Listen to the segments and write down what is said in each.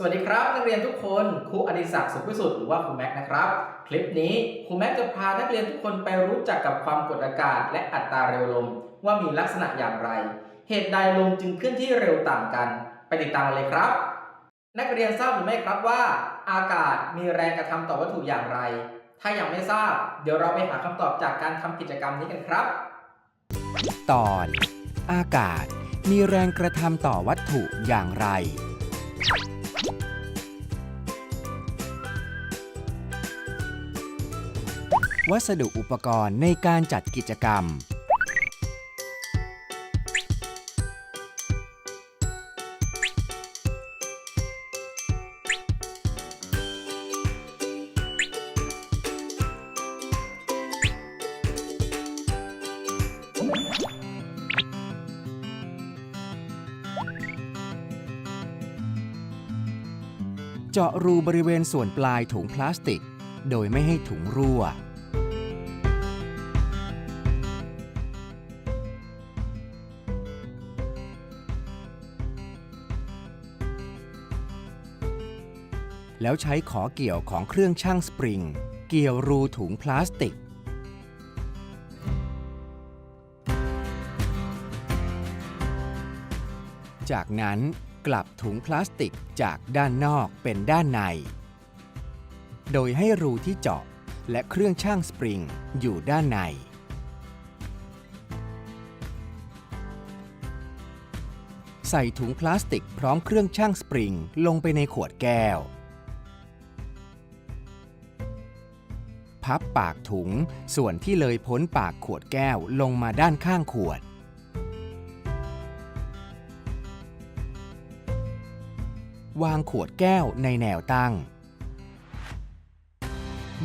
สวัสดีครับนักเรียนทุกคนครูอดิศักดิ์สุขวิสุทธิ์หรือว่าครูแม็กนะครับ คลิปนี้ครูแม็กจะพานักเรียนทุกคนไปรู้จักกับความกดอากาศ และอัตราเร็วลม ว่ามีลักษณะอย่างไร เหตุใดลมจึงเคลื่อนที่เร็วต่างกัน ไปติดตามกันเลยครับ นักเรียนทราบหรือไม่ครับว่า อากาศมีแรงกระทำต่อวัตถุอย่างไร ถ้ายังไม่ทราบ เดี๋ยวเราไปหาคำตอบจากการทำกิจกรรมนี้กันครับ ตอน อากาศมีแรงกระทำต่อวัตถุอย่างไร วัสดุอุปกรณ์ในการจัดกิจกรรม เจาะรูบริเวณส่วนปลายถุงพลาสติก โดยไม่ให้ถุงรั่ว แล้วใช้ขอเกี่ยวของเครื่องช่างสปริง เกี่ยวรูถุงพลาสติก จากนั้นกลับถุงพลาสติกจากด้านนอกเป็นด้านใน โดยให้รูที่เจาะและเครื่องช่างสปริงอยู่ด้านใน ใส่ถุงพลาสติกพร้อมเครื่องช่างสปริงลงไปในขวดแก้ว พับปากถุง ส่วนที่เลยพ้นปากขวดแก้วลงมาด้านข้างขวด วางขวดแก้วในแนวตั้ง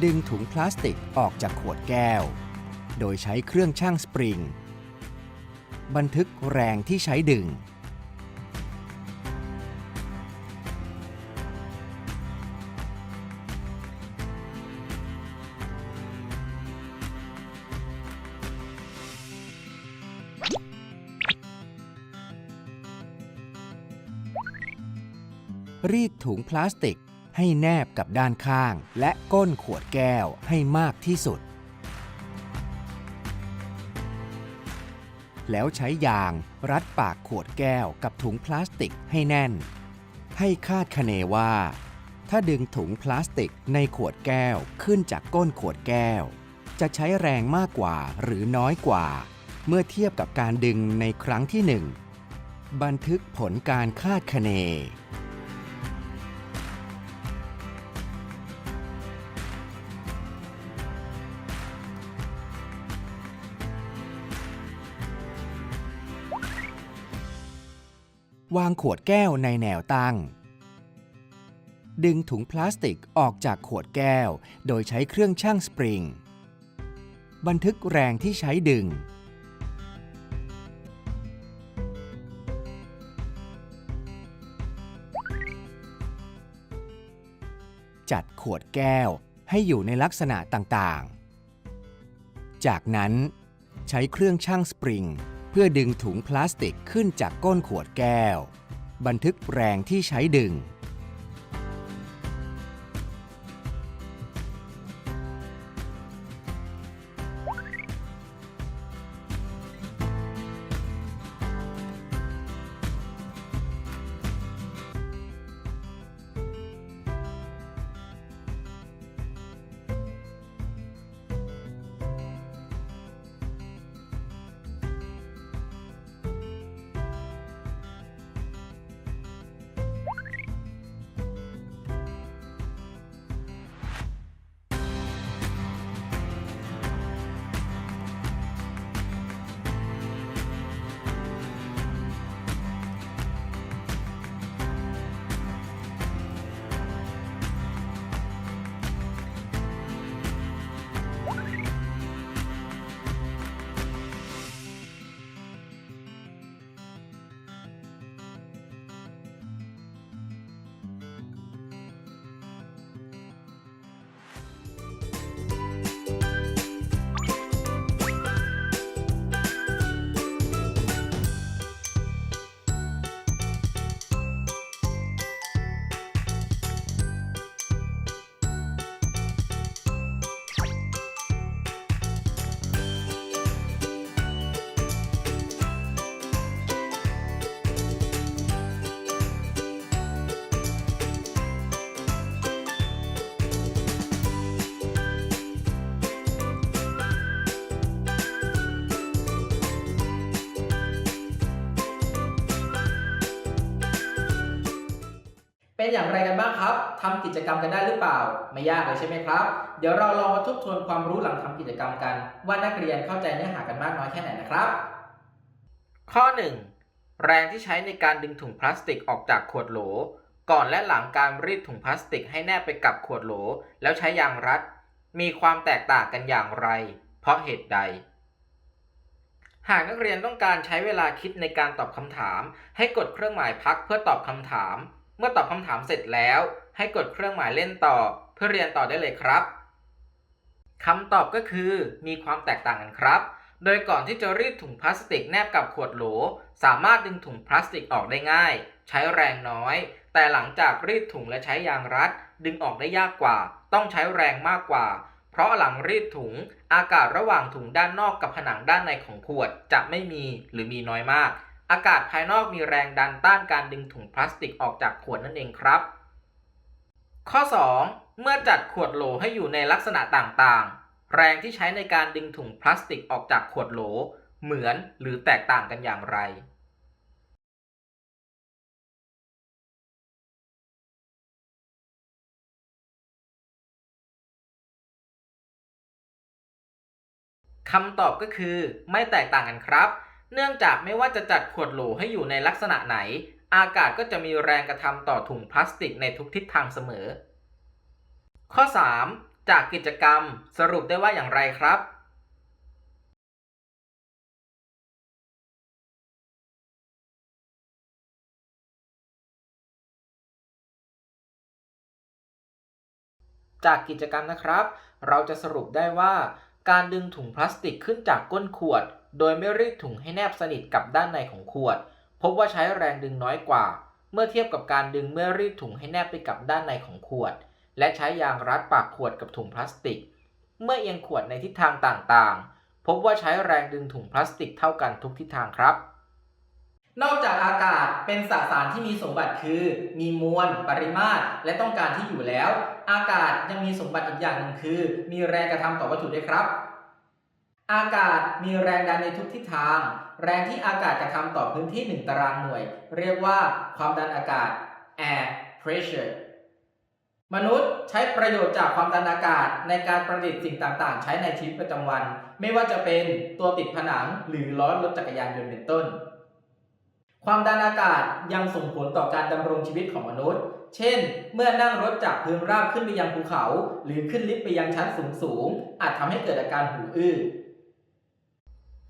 ดึงถุงพลาสติกออกจากขวดแก้ว โดยใช้เครื่องช่างสปริง บันทึกแรงที่ใช้ดึง รีดถุงพลาสติกให้แนบกับด้านข้าง และก้นขวดแก้วให้มากที่สุด แล้วใช้ยางรัดปากขวดแก้วกับถุงพลาสติกให้แน่น ให้คาดคะเนว่า ถ้าดึงถุงพลาสติกในขวดแก้วขึ้นจากก้นขวดแก้ว จะใช้แรงมากกว่าหรือน้อยกว่า เมื่อเทียบกับการดึงในครั้งที่หนึ่งบันทึกผลการคาดคะเน วางขวดแก้วในแนวตั้ง ดึงถุงพลาสติกออกจากขวดแก้ว โดยใช้เครื่องชั่งสปริง บันทึกแรงที่ใช้ดึง จัดขวดแก้วให้อยู่ในลักษณะต่าง ๆ จากนั้นใช้เครื่องชั่งสปริง เพื่อดึงถุงพลาสติกขึ้นจากก้นขวดแก้ว บันทึกแรงที่ใช้ดึง เป็นอย่างไรกันบ้างครับทำกิจกรรมกันได้หรือเปล่า ไม่ยากเลยใช่ไหมครับ เดี๋ยวเราลองมาทบทวนความรู้หลังทำกิจกรรมกัน ว่านักเรียนเข้าใจเนื้อหากันมากน้อยแค่ไหนนะครับ ข้อ 1 แรงที่ใช้ในการดึงถุงพลาสติกออกจากขวดโหล ก่อนและหลังการรีดถุงพลาสติกให้แนบไปกับขวดโหล แล้วใช้ยางรัด มีความแตกต่างกันอย่างไร เพราะเหตุใดหากนักเรียนต้องการใช้เวลาคิดในการตอบคำถาม ให้กดเครื่องหมายพักเพื่อตอบคำถาม เมื่อตอบคำถามเสร็จแล้ว ให้กดเครื่องหมายเล่นต่อ เพื่อเรียนต่อได้เลยครับคำตอบก็คือมีความแตกต่างกันครับ โดยก่อนที่จะรีดถุงพลาสติกแนบกับขวดโหล สามารถดึงถุงพลาสติกออกได้ง่าย ใช้แรงน้อย แต่หลังจากรีดถุงและใช้ยางรัด ดึงออกได้ยากกว่า ต้องใช้แรงมากกว่า เพราะหลังรีดถุง อากาศระหว่างถุงด้านนอกกับผนังด้านในของขวดจะไม่มีหรือมีน้อยมาก อากาศภายนอกมีแรงดันต้านการดึงถุงพลาสติกออกจากขวดนั่นเองครับ ข้อ 2 เมื่อจัดขวดโหลให้อยู่ในลักษณะต่างๆ แรงที่ใช้ในการดึงถุงพลาสติกออกจากขวดโหล เหมือนหรือแตกต่างกันอย่างไรคำตอบก็คือไม่แตกต่างกันครับ เนื่องจากไม่ว่าจะจัดขวดโหลให้อยู่ในลักษณะไหน อากาศก็จะมีแรงกระทำต่อถุงพลาสติกในทุกทิศทางเสมอ ข้อ 3 จากกิจกรรมสรุปได้ว่าอย่างไรครับจากกิจกรรมนะครับ เราจะสรุปได้ว่า การดึงถุงพลาสติกขึ้นจากก้นขวด โดยไม่รีดถุงให้แนบสนิทกับด้านในของขวด พบว่าใช้แรงดึงน้อยกว่า เมื่อเทียบกับการดึงเมื่อรีดถุงให้แนบไปกับด้านในของขวด และใช้ยางรัดปากขวดกับถุงพลาสติก เมื่อเอียงขวดในทิศทางต่างๆ พบว่าใช้แรงดึงถุงพลาสติกเท่ากันทุกทิศทางครับนอกจากอากาศเป็นสสารที่มีสมบัติคือ มีมวล ปริมาตร และต้องการที่อยู่แล้ว อากาศยังมีสมบัติอีกอย่างหนึ่งคือ มีแรงกระทำต่อวัตถุด้วยครับ อากาศมีแรงดันในทุกทิศทาง แรงที่อากาศกระทำต่อพื้นที่ 1 ตารางหน่วย เรียกว่าความดันอากาศ air pressure มนุษย์ใช้ประโยชน์จากความดันอากาศในการประดิษฐ์สิ่งต่างๆ ใช้ในชีวิตประจำวัน ไม่ว่าจะเป็นตัวติดผนังหรือล้อรถจักรยานยนต์เป็นต้น ความดันอากาศยังส่งผลต่อการดำรงชีวิตของมนุษย์ เช่น เมื่อนั่งรถจากพื้นราบขึ้นไปยังภูเขา หรือขึ้นลิฟต์ไปยังชั้นสูงๆอาจทำให้เกิดอาการหูอื้อ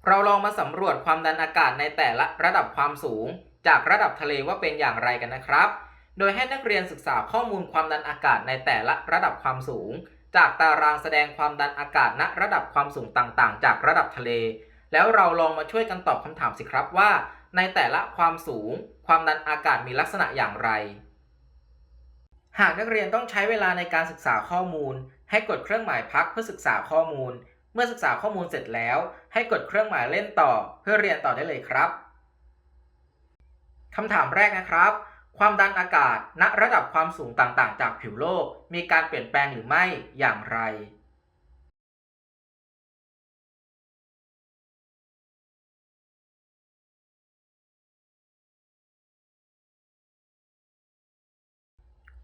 เราลองมาสำรวจความดันอากาศในแต่ละระดับความสูง จากระดับทะเลว่าเป็นอย่างไรกันนะครับ โดยให้นักเรียนศึกษาข้อมูลความดันอากาศในแต่ละระดับความสูง จากตารางแสดงความดันอากาศณระดับความสูงต่างๆ จากระดับทะเล แล้วเราลองมาช่วยกันตอบคำถามสิครับว่า ในแต่ละความสูง ความดันอากาศมีลักษณะอย่างไร หากนักเรียนต้องใช้เวลาในการศึกษาข้อมูล ให้กดเครื่องหมายพักเพื่อศึกษาข้อมูล เมื่อศึกษาข้อมูลเสร็จแล้ว ให้กดเครื่องหมายเล่นต่อ เพื่อเรียนต่อได้เลยครับคำถามแรกนะครับ ความดันอากาศณระดับความสูงต่างๆ จากผิวโลก มีการเปลี่ยนแปลงหรือไม่อย่างไร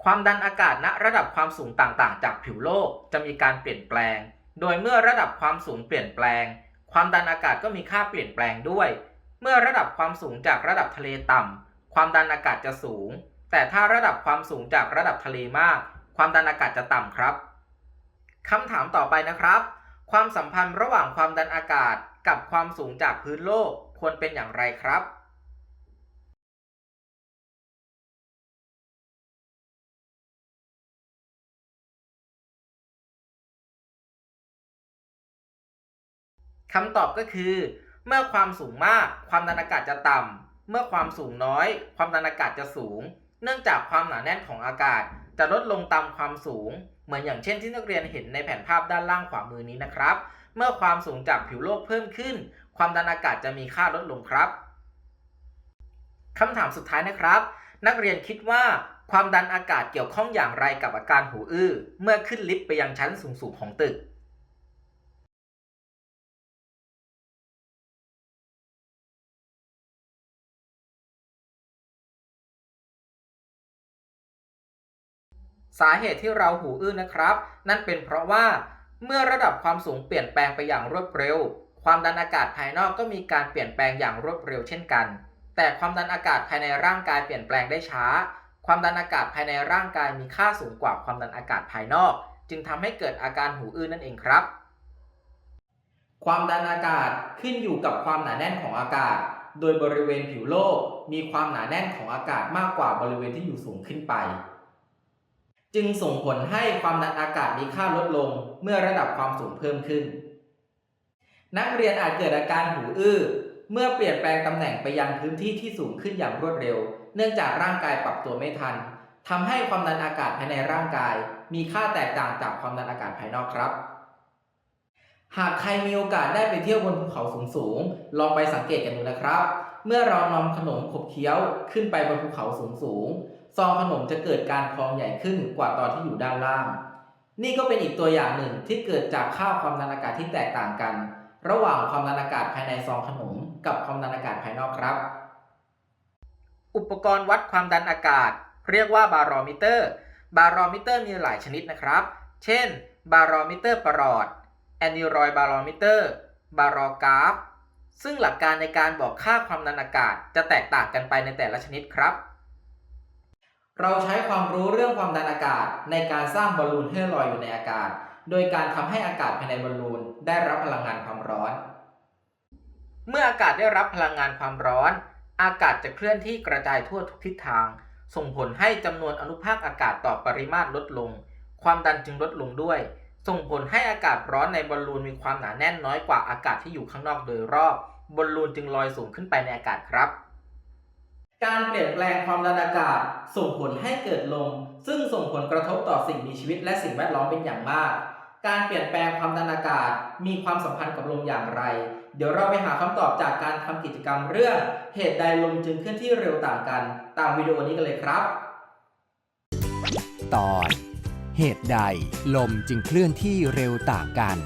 ความดันอากาศณระดับความสูงต่างๆ จากผิวโลกจะมีการเปลี่ยนแปลง โดยเมื่อระดับความสูงเปลี่ยนแปลง ความดันอากาศก็มีค่าเปลี่ยนแปลงด้วย เมื่อระดับความสูงจากระดับทะเลต่ำ ความดันอากาศจะสูง แต่ถ้าระดับความสูงจากระดับทะเลมาก ความดันอากาศจะต่ำครับคำถามต่อไปนะครับ ความสัมพันธ์ระหว่างความดันอากาศกับความสูงจากพื้นโลกควรเป็นอย่างไรครับ คำตอบก็คือ เมื่อความสูงมาก ความดันอากาศจะต่ำ เมื่อความสูงน้อย ความดันอากาศจะสูง เนื่องจากความหนาแน่นของอากาศจะลดลงตามความสูง เหมือนอย่างเช่นที่นักเรียนเห็นในแผนภาพด้านล่างขวามือนี้นะครับ เมื่อความสูงจากผิวโลกเพิ่มขึ้น ความดันอากาศจะมีค่าลดลงครับคำถามสุดท้ายนะครับ นักเรียนคิดว่าความดันอากาศเกี่ยวข้องอย่างไรกับอาการหูอื้อ เมื่อขึ้นลิฟต์ไปยังชั้นสูงๆของตึก สาเหตุที่เราหูอื้อนะครับ นั่นเป็นเพราะว่าเมื่อระดับความสูงเปลี่ยนแปลงไปอย่างรวดเร็ว ความดันอากาศภายนอกก็มีการเปลี่ยนแปลงอย่างรวดเร็วเช่นกัน แต่ความดันอากาศภายในร่างกายเปลี่ยนแปลงได้ช้า ความดันอากาศภายในร่างกายมีค่าสูงกว่าความดันอากาศภายนอก จึงทำให้เกิดอาการหูอื้อนั่นเองครับ ความดันอากาศขึ้นอยู่กับความหนาแน่นของอากาศ โดยบริเวณผิวโลก มีความหนาแน่นของอากาศมากกว่าบริเวณที่อยู่สูงขึ้นไป จึงส่งผลให้ความดันอากาศมีค่าลดลงเมื่อระดับความสูงเพิ่มขึ้น นักเรียนอาจเกิดอาการหูอื้อ เมื่อเปลี่ยนแปลงตำแหน่งไปยังพื้นที่ที่สูงขึ้นอย่างรวดเร็ว เนื่องจากร่างกายปรับตัวไม่ทันทำให้ความดันอากาศภายในร่างกาย มีค่าแตกต่างจากความดันอากาศภายนอกครับ หากใครมีโอกาสได้ไปเที่ยวบนภูเขาสูงๆ ลองไปสังเกตกันดูนะครับ เมื่อเรานำขนมขบเคี้ยวขึ้นไปบนภูเขาสูงๆ ซองขนมจะเกิดการพองใหญ่ขึ้นกว่าตอนที่อยู่ด้านล่าง นี่ก็เป็นอีกตัวอย่างหนึ่งที่เกิดจากค่าความดันอากาศที่แตกต่างกัน ระหว่างความดันอากาศภายในซองขนม กับความดันอากาศภายนอกครับ อุปกรณ์วัดความดันอากาศ เรียกว่าบารอมิเตอร์ บารอมิเตอร์มีหลายชนิดนะครับ เช่น บารอมิเตอร์ประหลอดแอนนิรอยบารอมิเตอร์ บารอกราฟซึ่งหลักการในการบอกค่าความดันอากาศจะแตกต่างกันไปในแต่ละชนิดครับ เราใช้ความรู้เรื่องความดันอากาศในการสร้างบอลลูนให้ลอยอยู่ในอากาศ โดยการทำให้อากาศภายในบอลลูนได้รับพลังงานความร้อน เมื่ออากาศได้รับพลังงานความร้อน อากาศจะเคลื่อนที่กระจายทั่วทุกทิศทาง ส่งผลให้จำนวนอนุภาคอากาศต่อปริมาตรลดลง ความดันจึงลดลงด้วย ส่งผลให้อากาศร้อนในบอลลูนมีความหนาแน่นน้อยกว่าอากาศที่อยู่ข้างนอกโดยรอบบอลลูนจึงลอยสูงขึ้นไปในอากาศครับ การเปลี่ยนแปลงความดันอากาศส่งผลให้เกิดลม ซึ่งส่งผลกระทบต่อสิ่งมีชีวิตและสิ่งแวดล้อมเป็นอย่างมาก การเปลี่ยนแปลงความดันอากาศมีความสัมพันธ์กับลมอย่างไร เดี๋ยวเราไปหาคำตอบจากการทำกิจกรรมเรื่อง เหตุใดลมจึงเคลื่อนที่เร็วต่างกัน ตามวิดีโอนี้กันเลยครับ ตอน เหตุใดลมจึงเคลื่อนที่เร็วต่างกัน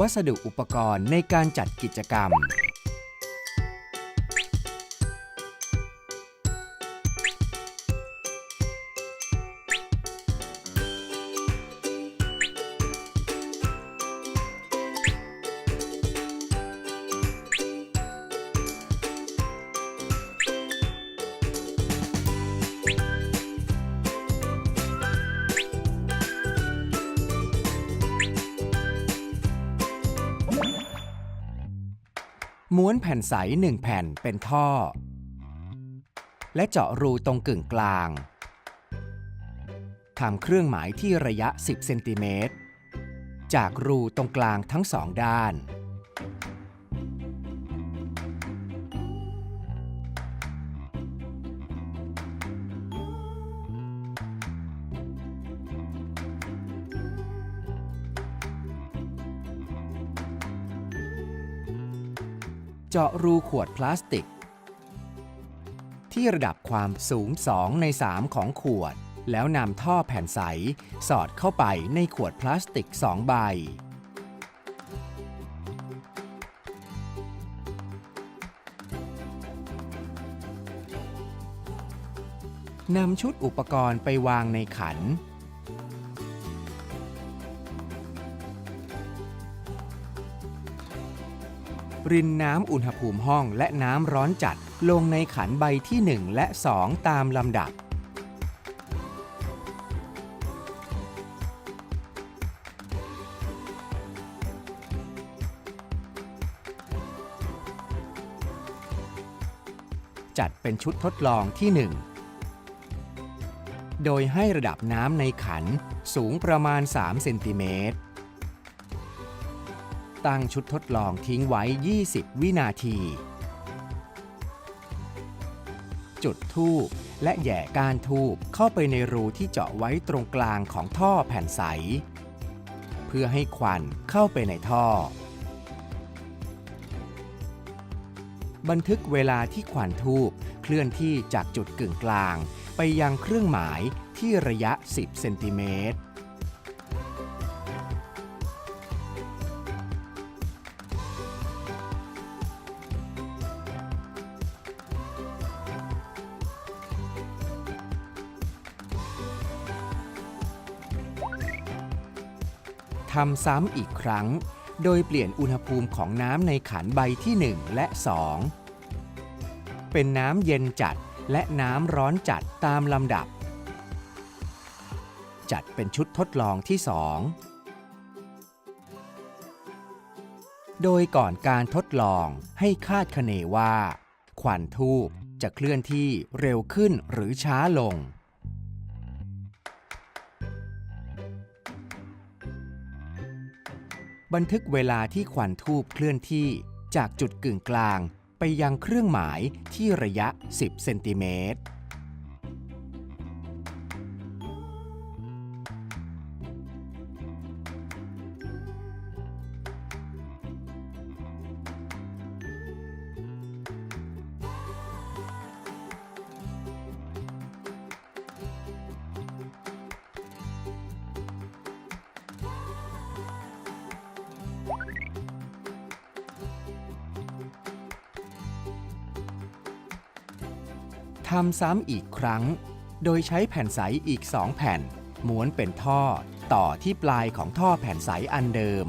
วัสดุอุปกรณ์ในการจัดกิจกรรม ผ่นใสหนึ่งแผ่นเป็นท่อ และเจาะรูตรงกึ่งกลางทำเครื่องหมายที่ระยะ 10 เซนติเมตร จากรูตรงกลางทั้งสองด้าน เจาะรูขวดพลาสติก ที่ระดับความสูง 2 ใน 3 ของขวด แล้วนำท่อแผ่นใส สอดเข้าไปในขวดพลาสติก 2 ใบ นำชุดอุปกรณ์ไปวางในขัน รินน้ำอุณหภูมิห้องและน้ำร้อนจัดลงในขันใบที่ 1 และ 2 ตามลำดับ จัดเป็นชุดทดลองที่ 1 โดยให้ระดับน้ำในขันสูงประมาณ 3 เซนติเมตร ตั้งชุดทดลองทิ้งไว้ 20 วินาที จุดทูบและแย่ก้านทูบเข้าไปในรูที่เจาะไว้ตรงกลางของท่อแผ่นใส เพื่อให้ควันเข้าไปในท่อ บันทึกเวลาที่ควันทูบเคลื่อนที่จากจุดกึ่งกลาง ไปยังเครื่องหมายที่ระยะ 10 เซนติเมตรำซ้ำอีกครั้ง โดยเปลี่ยนอุณหภูมิของน้ำในขันใบที่ 1 และ 2 เป็นน้ำเย็นจัดและน้ำร้อนจัดตามลำดับ จัดเป็นชุดทดลองที่ 2 โดยก่อนการทดลองให้คาดคะเนว่า ควันทูบจะเคลื่อนที่เร็วขึ้นหรือช้าลง บันทึกเวลาที่ควันทูบเคลื่อนที่จากจุดกึ่งกลางไปยังเครื่องหมายที่ระยะ 10 เซนติเมตรำซ้ำอีกครั้ง โดยใช้แผ่นใสอีก2แผ่น ม้วนเป็นท่อ ต่อที่ปลายของท่อแผ่นใสอันเดิม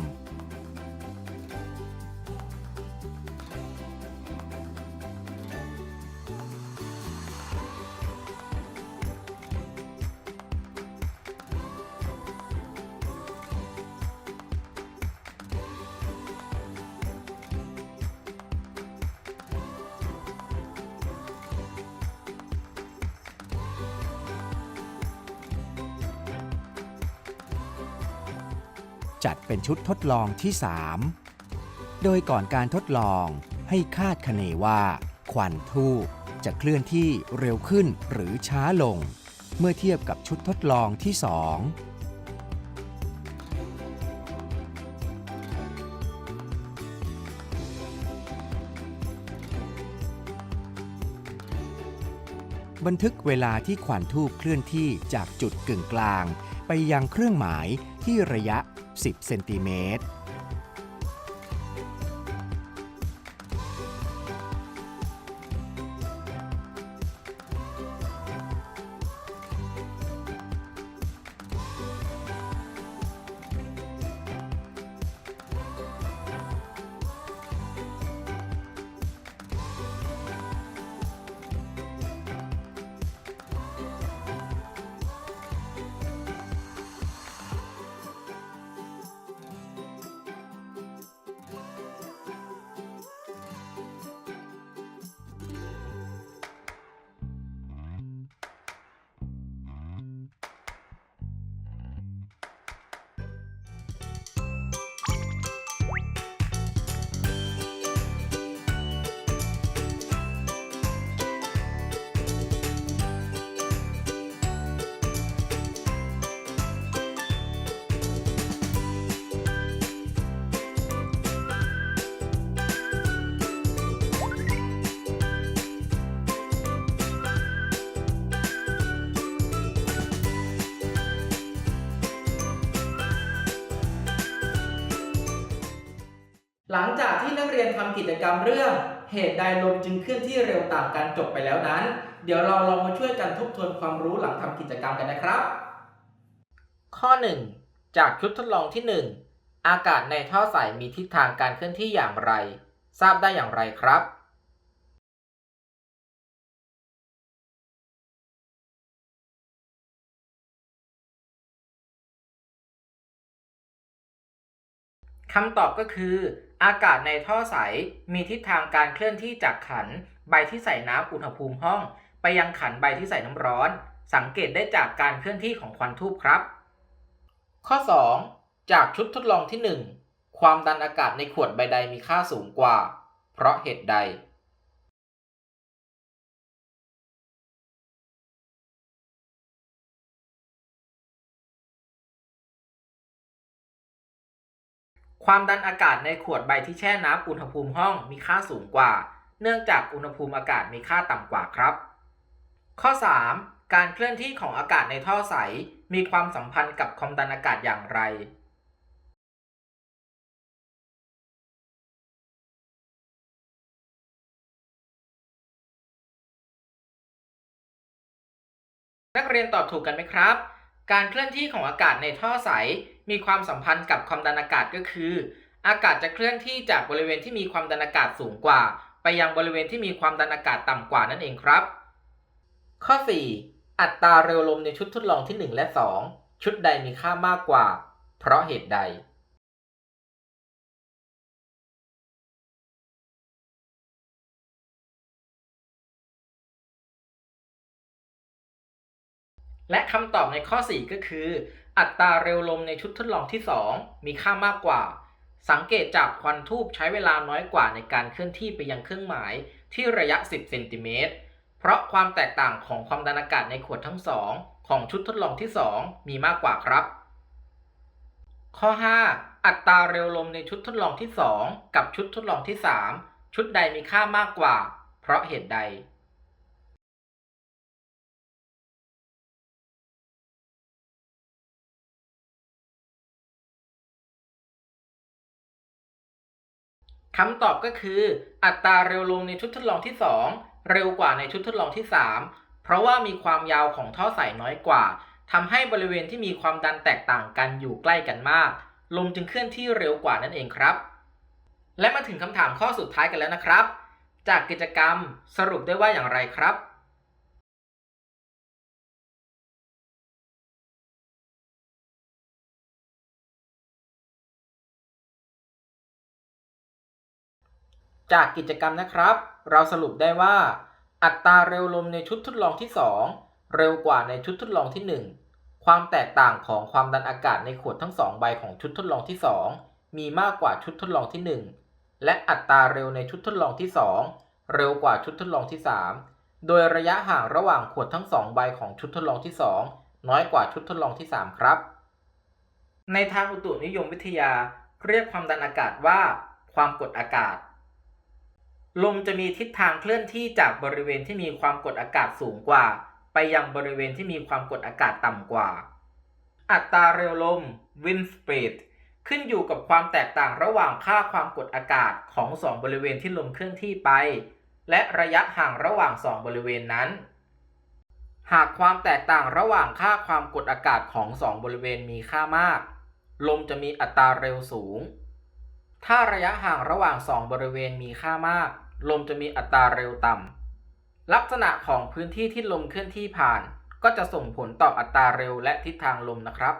ลองที่ 3 โดยก่อนการทดลองให้คาดคะเนว่า ควันทูบจะเคลื่อนที่เร็วขึ้นหรือช้าลง เมื่อเทียบกับชุดทดลองที่ 2บันทึกเวลาที่ควันทูบเคลื่อนที่จากจุดกึ่งกลาง ไปยังเครื่องหมายที่ระยะ 10 เซนติเมตร หลังจากที่นักเรียนทำกิจกรรมเรื่อง เหตุใดลมจึงเคลื่อนที่เร็วต่างกันจบไปแล้วนั้น เดี๋ยวเราลองมาช่วยกันทบทวนความรู้หลังทำกิจกรรมกันนะครับ ข้อ 1 จากชุดทดลองที่ 1 อากาศในท่อใสมีทิศทางการเคลื่อนที่อย่างไร ทราบได้อย่างไรครับคำตอบก็คือ อากาศในท่อใสมีทิศทางการเคลื่อนที่จากขันใบที่ใส่น้ำอุณหภูมิห้อง ไปยังขันใบที่ใส่น้ำร้อน สังเกตได้จากการเคลื่อนที่ของควันทูบครับ ข้อ 2 จากชุดทดลองที่ 1 ความดันอากาศในขวดใบใดมีค่าสูงกว่า เพราะเหตุใด ความดันอากาศในขวดใบที่แช่น้ำอุณหภูมิห้องมีค่าสูงกว่า เนื่องจากอุณหภูมิอากาศมีค่าต่ำกว่าครับ ข้อ 3 การเคลื่อนที่ของอากาศในท่อใส มีความสัมพันธ์กับความดันอากาศอย่างไร นักเรียนตอบถูกกันไหมครับ การเคลื่อนที่ของอากาศในท่อใส มีความสัมพันธ์กับความดันอากาศก็คือ อากาศจะเคลื่อนที่จากบริเวณที่มีความดันอากาศสูงกว่า ไปยังบริเวณที่มีความดันอากาศต่ำกว่านั่นเองครับ ข้อ 4 อัตราเร็วลมในชุดทดลองที่ 1 และ 2 ชุดใดมีค่ามากกว่า เพราะเหตุใดและคำตอบในข้อ 4 ก็คือ อัตราเร็วลมในชุดทดลองที่ 2 มีค่ามากกว่า สังเกตจากควันทูบใช้เวลาน้อยกว่าในการเคลื่อนที่ไปยังเครื่องหมายที่ระยะ 10 เซนติเมตร เพราะความแตกต่างของความดันอากาศในขวดทั้งสองของชุดทดลองที่ 2 มีมากกว่าครับ ข้อ 5 อัตราเร็วลมในชุดทดลองที่ 2 กับชุดทดลองที่ 3 ชุดใดมีค่ามากกว่า เพราะเหตุใด คำตอบก็คือ อัตราเร็วลมในชุดทดลองที่ 2 เร็วกว่าในชุดทดลองที่ 3 เพราะว่ามีความยาวของท่อสายน้อยกว่าทำให้บริเวณที่มีความดันแตกต่างกันอยู่ใกล้กันมาก ลมจึงเคลื่อนที่เร็วกว่านั่นเองครับ และมาถึงคำถามข้อสุดท้ายกันแล้วนะครับ จากกิจกรรมสรุปได้ว่าอย่างไรครับ จากกิจกรรมนะครับ เราสรุปได้ว่า อัตราเร็วลมในชุดทดลองที่ 2 เร็วกว่าในชุดทดลองที่ 1 ความแตกต่างของความดันอากาศในขวดทั้ง 2 ใบของชุดทดลองที่ 2 มีมากกว่าชุดทดลองที่ 1 และอัตราเร็วในชุดทดลองที่ 2 เร็วกว่าชุดทดลองที่ 3 โดยระยะห่างระหว่างขวดทั้ง 2 ใบของชุดทดลองที่ 2 น้อยกว่าชุดทดลองที่ 3 ครับ ในทางอุตุนิยมวิทยา เรียกความดันอากาศว่า ความกดอากาศ ลมจะมีทิศทางเคลื่อนที่จากบริเวณที่มีความกดอากาศสูงกว่า ไปยังบริเวณที่มีความกดอากาศต่ำกว่า อัตราเร็วลม wind speed ขึ้นอยู่กับความแตกต่างระหว่างค่าความกดอากาศของสองบริเวณที่ลมเคลื่อนที่ไป และระยะห่างระหว่างสองบริเวณนั้น หากความแตกต่างระหว่างค่าความกดอากาศของสองบริเวณมีค่ามาก ลมจะมีอัตราเร็วสูง ถ้าระยะห่างระหว่างสองบริเวณมีค่ามาก ลมจะมีอัตราเร็วต่ำลักษณะของพื้นที่ที่ลมเคลื่อนที่ผ่าน ก็จะส่งผลต่ออัตราเร็วและทิศทางลมนะครับ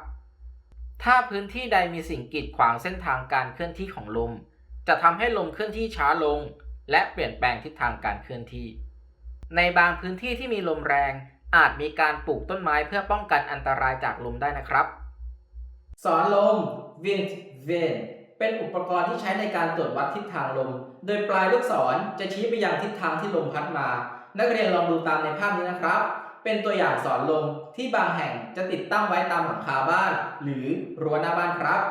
ถ้าพื้นที่ใดมีสิ่งกีดขวางเส้นทางการเคลื่อนที่ของลม จะทำให้ลมเคลื่อนที่ช้าลง และเปลี่ยนแปลงทิศทางการเคลื่อนที่ ในบางพื้นที่ที่มีลมแรง อาจมีการปลูกต้นไม้เพื่อป้องกันอันตรายจากลมได้นะครับ สอนลม wind vane เป็นอุปกรณ์ที่ใช้ในการตรวจวัดทิศทางลม โดยปลายลูกศรจะชี้ไปยังทิศทางที่ลมพัดมา นักเรียนลองดูตามในภาพนี้นะครับ เป็นตัวอย่างสอนลมที่บางแห่งจะติดตั้งไว้ตามหลังคาบ้าน หรือรั้วหน้าบ้านครับ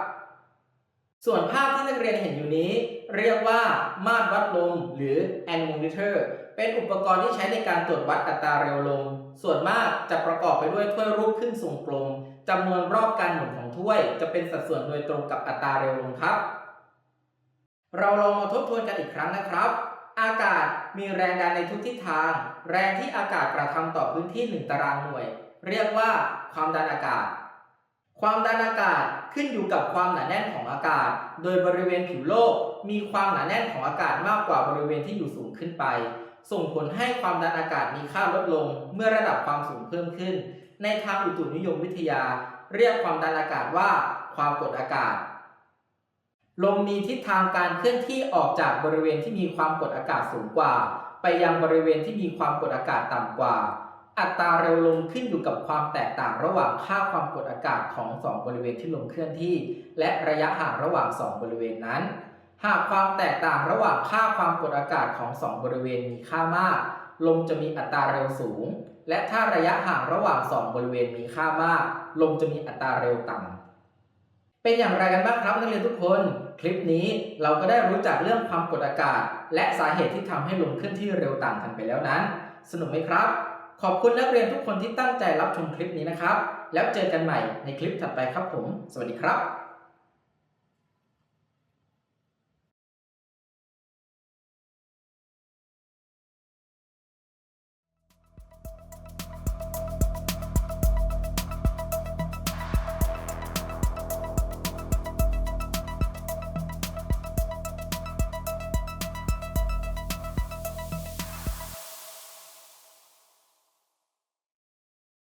ส่วนภาพที่นักเรียนเห็นอยู่นี้ เรียกว่ามาตรวัดลม หรือ anemometer เป็นอุปกรณ์ที่ใช้ในการตรวจวัดอัตราเร็วลม ส่วนมากจะประกอบไปด้วยถ้วยรูปครึ่งทรงกลม จำนวนรอบการหมุนของถ้วยจะเป็นสัดส่วนโดยตรงกับอัตราเร็วลมครับ เราลองมาทบทวนกันอีกครั้งนะครับ อากาศมีแรงดันในทุกทิศทาง แรงที่อากาศกระทำต่อพื้นที่ 1 ตารางหน่วย เรียกว่าความดันอากาศ ความดันอากาศขึ้นอยู่กับความหนาแน่นของอากาศ โดยบริเวณผิวโลก มีความหนาแน่นของอากาศมากกว่าบริเวณที่อยู่สูงขึ้นไป ส่งผลให้ความดันอากาศมีค่าลดลงเมื่อระดับความสูงเพิ่มขึ้น ในทางอุตุนิยมวิทยา เรียกความดันอากาศว่าความกดอากาศ ลมมีทิศทางการเคลื่อนที่ออกจากบริเวณที่มีความกดอากาศสูงกว่า ไปยังบริเวณที่มีความกดอากาศต่ำกว่า อัตราเร็วลมขึ้นอยู่กับความแตกต่างระหว่างค่าความกดอากาศของ 2 บริเวณที่ลมเคลื่อนที่ และระยะห่างระหว่าง 2 บริเวณนั้น หากความแตกต่างระหว่างค่าความกดอากาศของ 2 บริเวณมีค่ามาก ลมจะมีอัตราเร็วสูง และถ้าระยะห่างระหว่าง 2 บริเวณมีค่ามาก ลมจะมีอัตราเร็วต่ำเป็นอย่างไรกันบ้างครับนักเรียนทุกคน คลิปนี้เราก็ได้รู้จักเรื่องความกดอากาศ และสาเหตุที่ทำให้ลมเคลื่อนที่เร็วต่างกันไปแล้วนั้น สนุกไหมครับ ขอบคุณนักเรียนทุกคนที่ตั้งใจรับชมคลิปนี้นะครับ แล้วเจอกันใหม่ในคลิปถัดไปครับผม สวัสดีครับ